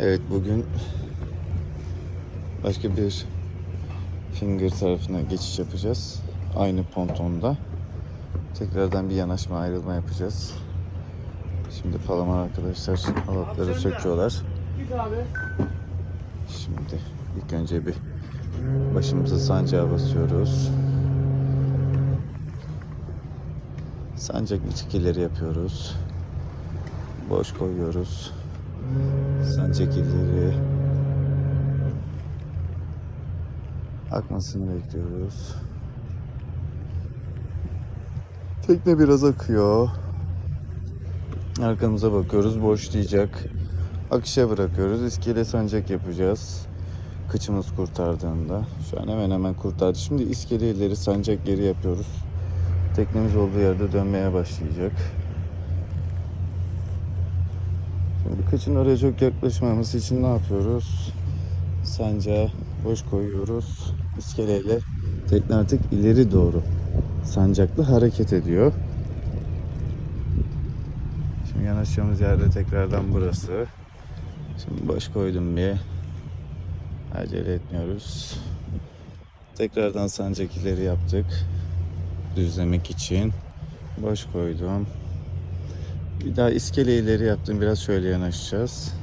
Evet bugün başka bir finger tarafına geçiş yapacağız. Aynı pontonda. Tekrardan bir yanaşma ayrılma yapacağız. Şimdi Palaman arkadaşlar halatları söküyorlar. Şimdi ilk önce bir başımızı sancağa basıyoruz. Sancak bitkileri yapıyoruz. Boş koyuyoruz. Sancak illeri akmasını bekliyoruz. Tekne biraz akıyor. Arkamıza bakıyoruz boşlayacak. Akışa bırakıyoruz. İskele sancak yapacağız. Kıçımız kurtardığında. Şu an hemen hemen kurtardı. Şimdi iskele ileri sancak geri yapıyoruz. Teknemiz olduğu yerde dönmeye başlayacak. Şimdi kıçın oraya çok yaklaşmaması için ne yapıyoruz? Sancağı boş koyuyoruz. İskeleyle tekne artık ileri doğru sancaklı hareket ediyor. Şimdi yanaşacağımız yerde tekrardan burası. Şimdi boş koydum bir. Acele etmiyoruz. Tekrardan sancak ileri yaptık. Düzlemek için. Boş koydum. Bir daha iskele ileri yaptım. Biraz şöyle yanaşacağız.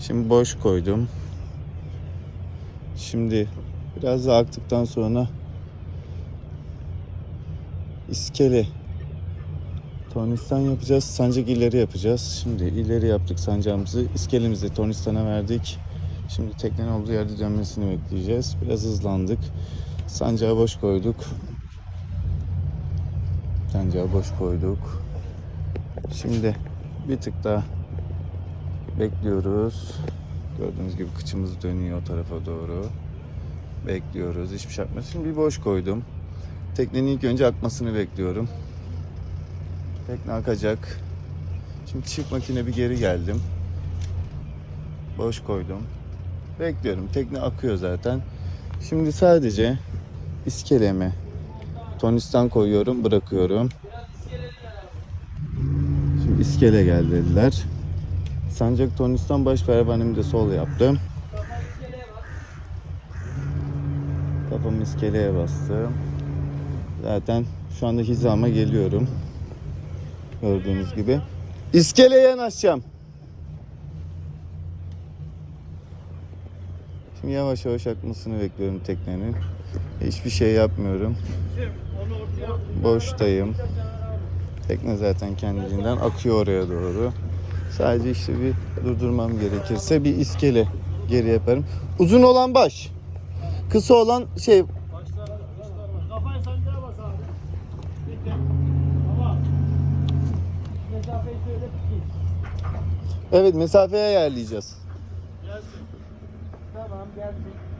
Şimdi boş koydum. Şimdi biraz da aktıktan sonra iskele Tornistan yapacağız. Sancak ileri yapacağız. Şimdi ileri yaptık sancağımızı. İskelemizi tornistana verdik. Şimdi teknenin olduğu yerde dönmesini bekleyeceğiz. Biraz hızlandık. Sancağı boş koyduk. Sancağı boş koyduk. Şimdi bir tık daha bekliyoruz. Gördüğünüz gibi kıçımız dönüyor o tarafa doğru. Bekliyoruz. Hiçbir şey yapmıyor. Şimdi bir boş koydum. Teknenin ilk önce akmasını bekliyorum. Tekne akacak. Şimdi çift makine bir geri geldim. Boş koydum. Bekliyorum. Tekne akıyor zaten. Şimdi sadece iskeleme tonistan koyuyorum, bırakıyorum. Şimdi iskele gel dediler. Sancak tonistan baş pervanemi de sol yaptım. Kafamı iskeleye bastım. Zaten şu anda hizama geliyorum. Gördüğünüz gibi. İskeleye yanaşacağım. Şimdi yavaş yavaş akmasını bekliyorum teknenin. Hiçbir şey yapmıyorum. Boştayım. Tekne zaten kendiliğinden akıyor oraya doğru. Sadece işte bir durdurmam gerekirse bir iskele geri yaparım. Uzun olan baş. Kısa olan şey evet mesafeye ayarlayacağız. Gelsin. Tamam gelsin.